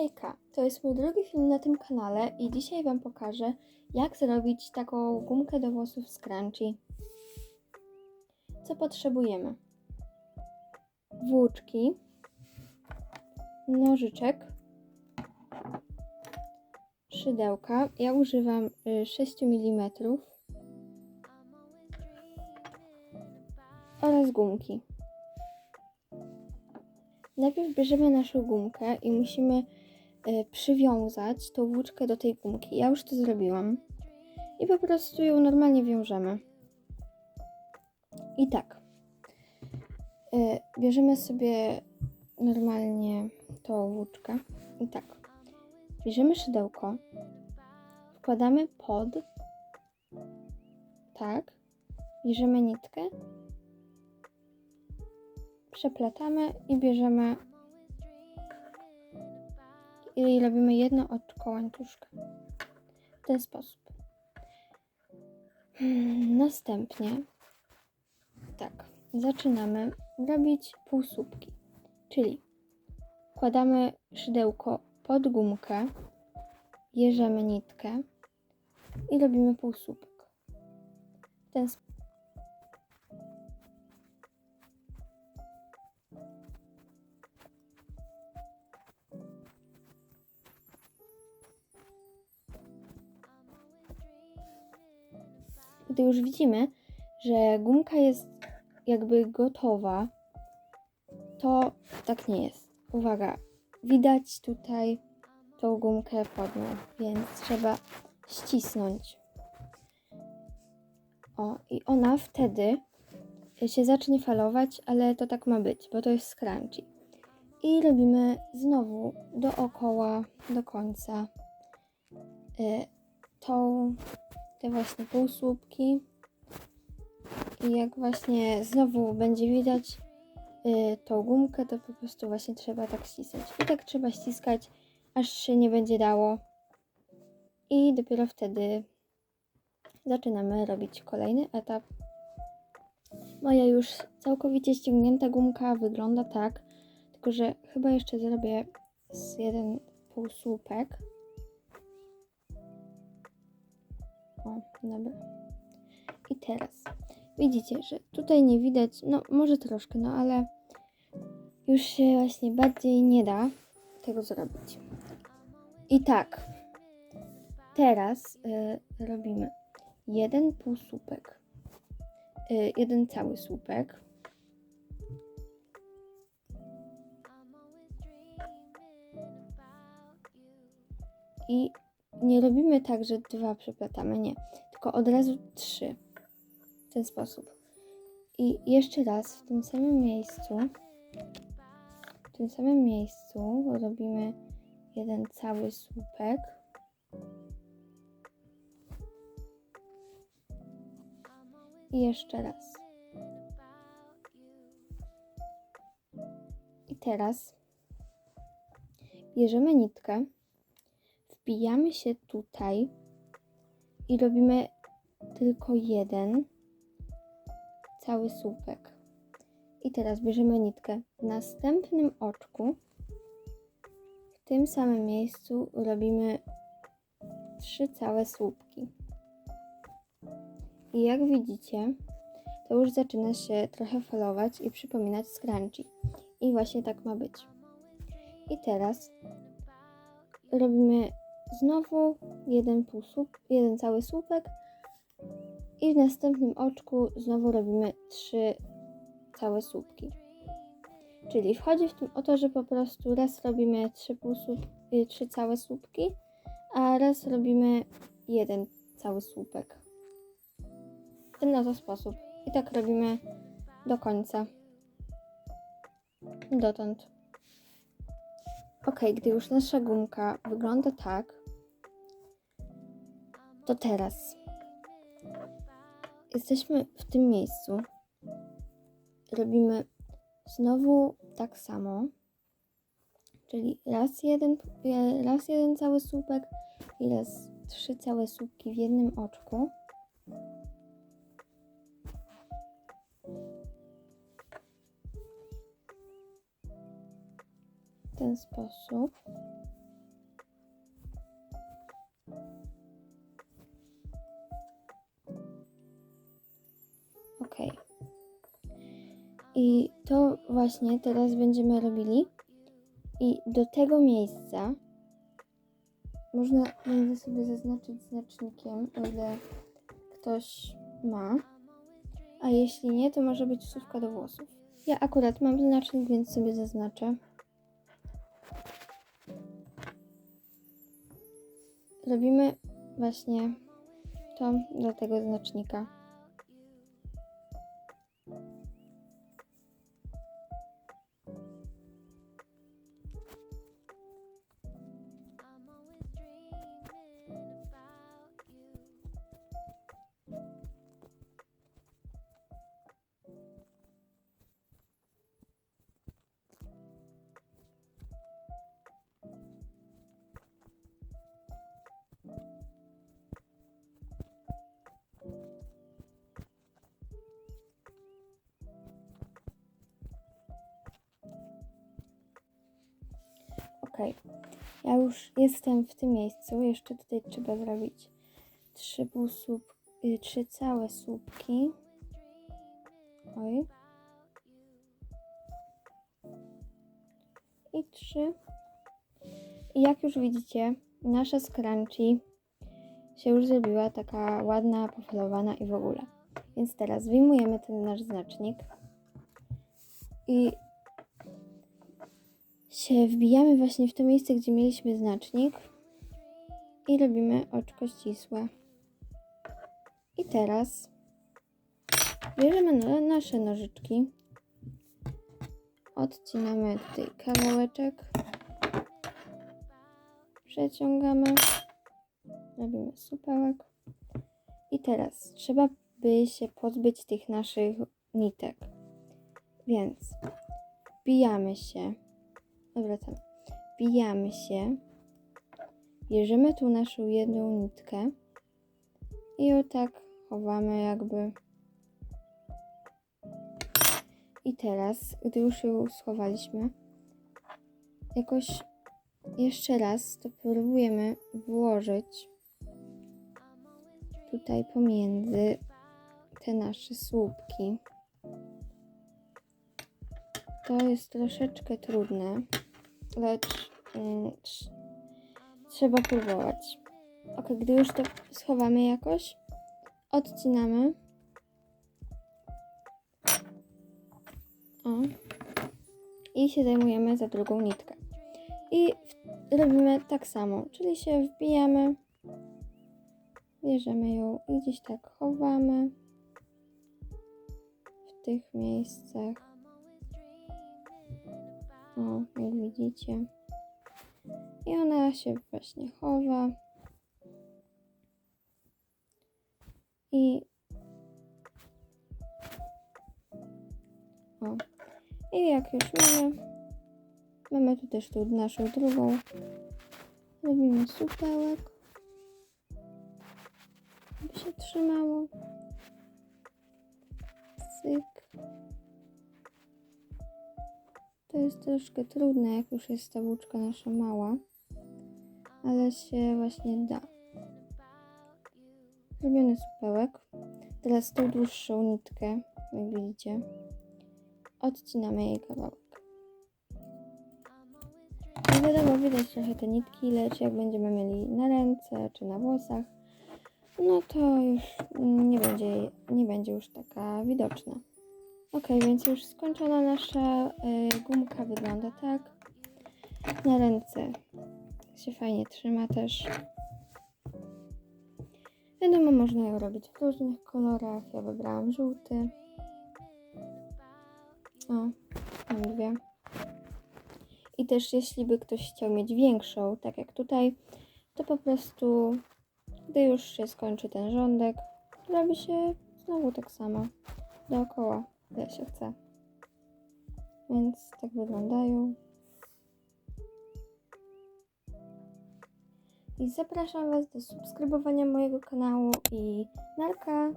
Hejka, to jest mój drugi film na tym kanale i dzisiaj Wam pokażę, jak zrobić taką gumkę do włosów z. Co potrzebujemy? Włóczki, nożyczek, szydełka. Ja używam y, 6 mm oraz gumki. Najpierw bierzemy naszą gumkę i musimy y, przywiązać tą włóczkę do tej gumki. Ja już to zrobiłam. I po prostu ją normalnie wiążemy. I tak. Y, bierzemy sobie normalnie tą włóczkę. I tak. Bierzemy szydełko. Wkładamy pod. Tak. Bierzemy nitkę przeplatamy i bierzemy i robimy jedno oczko łańcuszka. W ten sposób. Hmm, Następnie tak, zaczynamy robić półsłupki, czyli wkładamy szydełko pod gumkę, bierzemy nitkę i robimy półsłupek. W ten sposób. Gdy już widzimy, że gumka jest jakby gotowa, to tak nie jest. Uwaga, widać tutaj tą gumkę pod nią, więc trzeba ścisnąć. O, i ona wtedy się zacznie falować, ale to tak ma być, bo to jest scrunchy. I robimy znowu dookoła, do końca y, tą te właśnie półsłupki. I jak właśnie znowu będzie widać y, tą gumkę, to po prostu właśnie trzeba tak ścisnąć. I tak trzeba ściskać, aż się nie będzie dało. I dopiero wtedy zaczynamy robić kolejny etap. Moja już całkowicie ściągnięta gumka wygląda tak, tylko że chyba jeszcze zrobię z jeden półsłupek. O, dobra. I teraz widzicie, że tutaj nie widać, no może troszkę, no ale już się właśnie bardziej nie da tego zrobić. I tak, teraz y, robimy jeden półsłupek, y, jeden cały słupek. I nie robimy tak, że dwa przeplatamy, nie. Tylko od razu trzy. W ten sposób. I jeszcze raz w tym samym miejscu, w tym samym miejscu robimy jeden cały słupek. I jeszcze raz. I teraz bierzemy nitkę wbijamy się tutaj i robimy tylko jeden cały słupek. I teraz bierzemy nitkę. W następnym oczku, w tym samym miejscu robimy trzy całe słupki. I jak widzicie, to już zaczyna się trochę falować i przypominać scrunchy. I właśnie tak ma być. I teraz robimy Znowu jeden półsłup, jeden cały słupek i w następnym oczku znowu robimy trzy całe słupki. Czyli wchodzi w tym o to, że po prostu raz robimy trzy, półsłup, y, trzy całe słupki, a raz robimy jeden cały słupek. W ten oto sposób. I tak robimy do końca. Dotąd. Ok, gdy już nasza gumka wygląda tak, to teraz jesteśmy w tym miejscu. Robimy znowu tak samo. Czyli raz jeden, raz jeden cały słupek i raz trzy całe słupki w jednym oczku. W ten sposób. Właśnie teraz będziemy robili. I do tego miejsca można będzie sobie zaznaczyć znacznikiem, ile ktoś ma. A jeśli nie, to może być wsówka do włosów. Ja akurat mam znacznik, więc sobie zaznaczę. Robimy właśnie to do tego znacznika. Ja już jestem w tym miejscu. Jeszcze tutaj trzeba zrobić trzy półsłupki, y, trzy całe słupki. Oj. I trzy. I jak już widzicie, nasza scrunchie się już zrobiła taka ładna, pofalowana i w ogóle. Więc teraz wyjmujemy ten nasz znacznik i się wbijamy właśnie w to miejsce, gdzie mieliśmy znacznik i robimy oczko ścisłe. I teraz bierzemy na- nasze nożyczki, odcinamy tutaj kawałeczek, przeciągamy, robimy supełek. I teraz trzeba by się pozbyć tych naszych nitek, więc wbijamy się Wracamy. Wbijamy się. Bierzemy tu naszą jedną nitkę i ją tak chowamy jakby. I teraz, gdy już ją schowaliśmy, jakoś jeszcze raz to próbujemy włożyć tutaj pomiędzy te nasze słupki. To jest troszeczkę trudne, lecz mm, trz- trzeba próbować. Ok, gdy już to schowamy jakoś, odcinamy. O. I się zajmujemy za drugą nitkę. I robimy tak samo, czyli się wbijamy, bierzemy ją i gdzieś tak chowamy w tych miejscach. O, jak widzicie. I ona się właśnie chowa. I o. I jak już mamy, mamy tu też tu naszą drugą. Robimy supełek. By się trzymało. Cyk. To jest troszkę trudne, jak już jest ta włóczka nasza mała, ale się właśnie da. Zrobiony supełek. Teraz tą dłuższą nitkę, jak widzicie, odcinamy jej kawałek. No wiadomo, widać trochę te nitki, lecz jak będziemy mieli na ręce czy na włosach, no to już nie będzie, nie będzie już taka widoczna. Ok, więc już skończona nasza y, gumka wygląda tak. Na ręce się fajnie trzyma też. Wiadomo, można ją robić w różnych kolorach. Ja wybrałam żółty. O, mam dwie. I też jeśli by ktoś chciał mieć większą, tak jak tutaj, to po prostu, gdy już się skończy ten rządek, robi się znowu tak samo dookoła ile się chce. Więc tak wyglądają. I zapraszam Was do subskrybowania mojego kanału i narka!